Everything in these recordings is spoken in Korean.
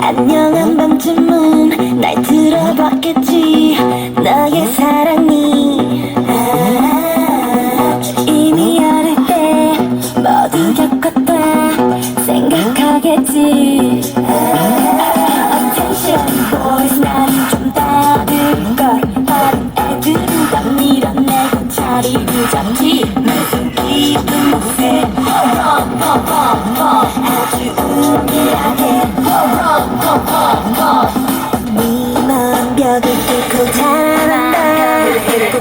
안녕한 밤쯤은 날 들어봤겠지. 너의 사랑이 요정 기무슨 기분 모세 펑펑펑펑펑 아주 우리하게 펑펑, 펑펑 네맘 벽을 뚫고 자란다. 그 뚫고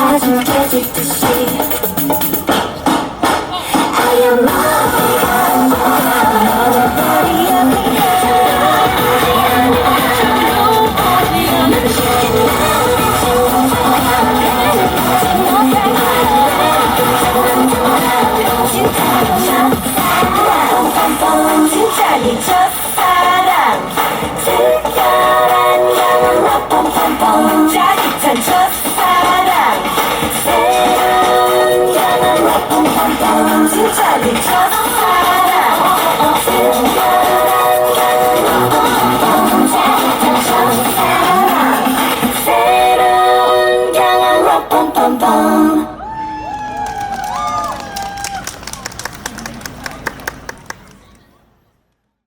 As you get it, 心在你家